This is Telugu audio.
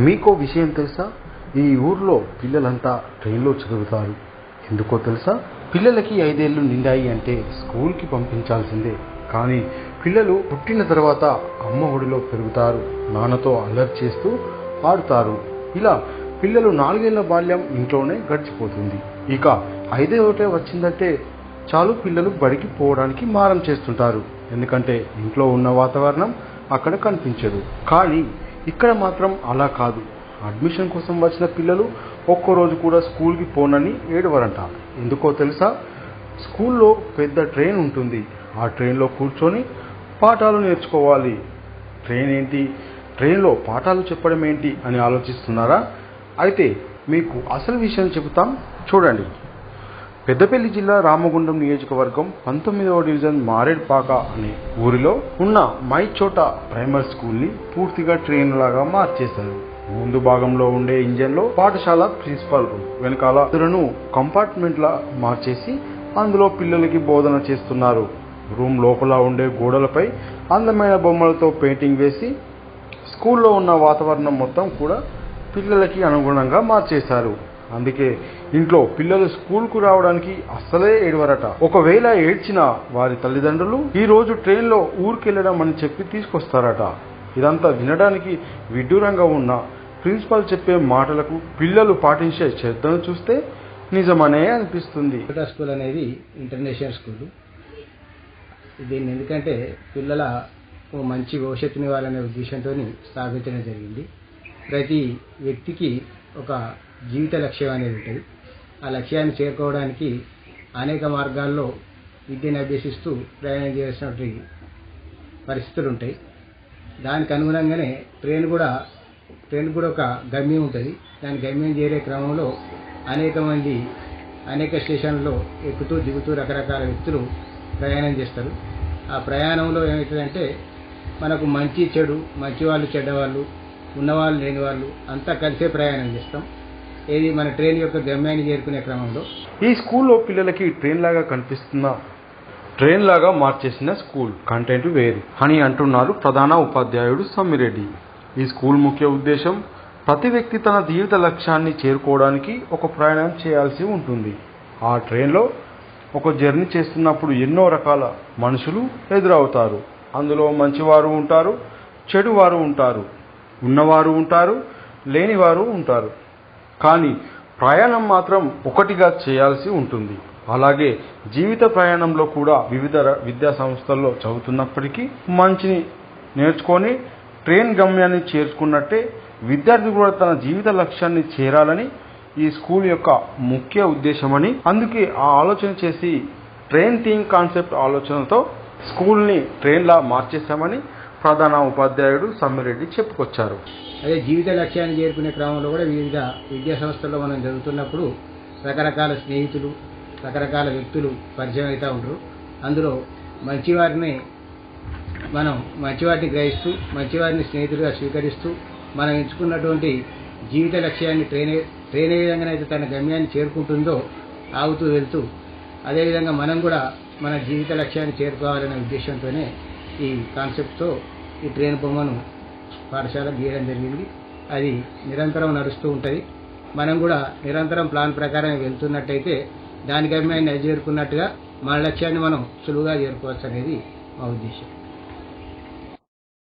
మీకో విషయం తెలుసా? ఈ ఊర్లో పిల్లలంతా ట్రైన్లో చదువుతారు. ఎందుకో తెలుసా? పిల్లలకి ఐదేళ్ళు నిండాయి అంటే స్కూల్కి పంపించాల్సిందే. కానీ పిల్లలు పుట్టిన తర్వాత అమ్మ ఒడిలో పెరుగుతారు. నాన్నతో అల్లరి చేస్తూ ఆడుతారు ఇలా పిల్లలు నాలుగేళ్ళ బాల్యం ఇంట్లోనే గడిచిపోతుంది. ఇక ఐదేవటే వచ్చిందంటే చాలు పిల్లలు బడికి పోవడానికి మారం చేస్తుంటారు. ఎందుకంటే ఇంట్లో ఉన్న వాతావరణం అక్కడ కనిపించదు. కానీ ఇక్కడ మాత్రం అలా కాదు. అడ్మిషన్ కోసం వచ్చిన పిల్లలు ఒక్కరోజు కూడా స్కూల్కి పోనని ఏడవరంట. ఎందుకో తెలుసా? స్కూల్లో పెద్ద ట్రైన్ ఉంటుంది. ఆ ట్రైన్లో కూర్చొని పాఠాలు నేర్చుకోవాలి. ట్రైన్ ఏంటి? ట్రైన్లో పాఠాలు చెప్పడం ఏంటి అని ఆలోచిస్తున్నారా? అయితే మీకు అసలు విషయం చెబుతాం. చూడండి. పెద్దపల్లి జిల్లా రామగుండం నియోజకవర్గం పంతొమ్మిదవ డివిజన్ మారేడ్పాక అనే ఊరిలో ఉన్న మై చోట ప్రైమరీ స్కూల్ని పూర్తిగా ట్రైన్ లాగా మార్చేశారు. ముందు భాగంలో ఉండే ఇంజన్లో పాఠశాల ప్రిన్సిపాల్ రూమ్ వెనకాల ఇద్దరును కంపార్ట్మెంట్ లా మార్చేసి అందులో పిల్లలకి బోధన చేస్తున్నారు. రూమ్ లోపల ఉండే గోడలపై అందమైన బొమ్మలతో పెయింటింగ్ వేసి స్కూల్లో ఉన్న వాతావరణం మొత్తం కూడా పిల్లలకి అనుగుణంగా మార్చేశారు. అందుకే ఇంట్లో పిల్లలు స్కూల్కు రావడానికి అస్సలే ఏడవరట. ఒకవేళ ఏడ్చిన వారి తల్లిదండ్రులు ఈ రోజు ట్రైన్లో ఊరికెళ్ళడం అని చెప్పి తీసుకొస్తారట. ఇదంతా వినడానికి విడ్డూరంగా ఉన్న ప్రిన్సిపాల్ చెప్పే మాటలకు పిల్లలు పాటించే శ్రద్ధను చూస్తే నిజమనే అనిపిస్తుంది. స్కూల్ అనేది ఇంటర్నేషనల్ స్కూల్ దీన్ని ఎందుకంటే పిల్లల ఓ మంచి భవిష్యత్తుని వాళ్ళనే ఉద్దేశంతో స్థాపించడం జరిగింది. ప్రతి వ్యక్తికి ఒక జీవిత లక్ష్యం అనేది ఉంటుంది. ఆ లక్ష్యాన్ని చేరుకోవడానికి అనేక మార్గాల్లో విద్యను అభ్యసిస్తూ ప్రయాణం చేసినటువంటి పరిస్థితులు ఉంటాయి దానికి అనుగుణంగానే ట్రైన్ కూడా ట్రైన్ కూడా ఒక గమ్యం ఉంటుంది. దాని గమ్యం చేరే క్రమంలో అనేక మంది అనేక స్టేషన్లలో ఎక్కుతూ దిగుతూ రకరకాల వ్యక్తులు ప్రయాణం చేస్తారు. ఆ ప్రయాణంలో ఏమవుతుందంటే మనకు మంచి చెడు మంచి వాళ్ళు చెడ్డవాళ్ళు ఉన్నవాళ్ళు లేని వాళ్ళు అంతా కలిసే ప్రయాణం చేస్తాం. ఏది మన ట్రైన్ యొక్క గమ్యాన్ని చేరుకునే క్రమంలో? ఈ స్కూల్లో పిల్లలకి ట్రైన్ లాగా కనిపిస్తున్న ట్రైన్ లాగా మార్చేసిన స్కూల్. కంటెంట్ వేరు. అని అంటున్నారు ప్రధాన ఉపాధ్యాయుడు సమ్మిరెడ్డి ఈ స్కూల్ ముఖ్య ఉద్దేశం ప్రతి వ్యక్తి తన జీవిత లక్ష్యాన్ని చేరుకోవడానికి ఒక ప్రయాణం చేయాల్సి ఉంటుంది. ఆ ట్రైన్లో ఒక జర్నీ చేస్తున్నప్పుడు ఎన్నో రకాల మనుషులు ఎదురవుతారు. అందులో మంచివారు ఉంటారు చెడువారు ఉంటారు ఉన్నవారు ఉంటారు లేనివారు ఉంటారు. కానీ ప్రయాణం మాత్రం ఒకటిగా చేయాల్సి ఉంటుంది. అలాగే జీవిత ప్రయాణంలో కూడా వివిధ ర- విద్యా సంస్థల్లో చదువుతున్నప్పటికీ మంచిని నేర్చుకొని ట్రైన్ గమ్యాన్ని చేర్చుకున్నట్టే విద్యార్థి కూడా తన జీవిత లక్ష్యాన్ని చేరాలని ఈ స్కూల్ యొక్క ముఖ్య ఉద్దేశమని అందుకే ఆ ఆలోచన చేసి ట్రైన్ థీమ్ కాన్సెప్ట్ ఆలోచనతో స్కూల్ని ట్రైన్లా మార్చేశామని ప్రధాన ఉపాధ్యాయుడు సమ్మిరెడ్డి చెప్పుకొచ్చారు. అదే జీవిత లక్ష్యాన్ని చేరుకునే క్రమంలో కూడా వివిధ విద్యా సంస్థల్లో మనం చదువుతున్నప్పుడు రకరకాల స్నేహితులు రకరకాల వ్యక్తులు పరిచయం అవుతూ ఉంటారు. అందులో మంచివారిని మనం మంచివాటిని గ్రహిస్తూ మంచివారిని స్నేహితులుగా స్వీకరిస్తూ మనం ఎంచుకున్నటువంటి జీవిత లక్ష్యాన్ని ట్రైన్ ట్రైన్ ఏ విధంగానైతే తన గమ్యాన్ని చేరుకుంటుందో ఆగుతూ వెళ్తూ అదేవిధంగా మనం కూడా మన జీవిత లక్ష్యాన్ని చేరుకోవాలనే ఉద్దేశంతోనే ఈ కాన్సెప్ట్తో ఈ ట్రైన్ బొమ్మను పాఠశాల గీయడం జరిగింది. అది నిరంతరం నడుస్తూ ఉంటుంది. మనం కూడా నిరంతరం ప్లాన్ ప్రకారం వెళ్తున్నట్టయితే దాని చేరుకున్నట్టుగా మన లక్ష్యాన్ని మనం సులువుగా చేరుకోవచ్చు అనేది మా ఉద్దేశం.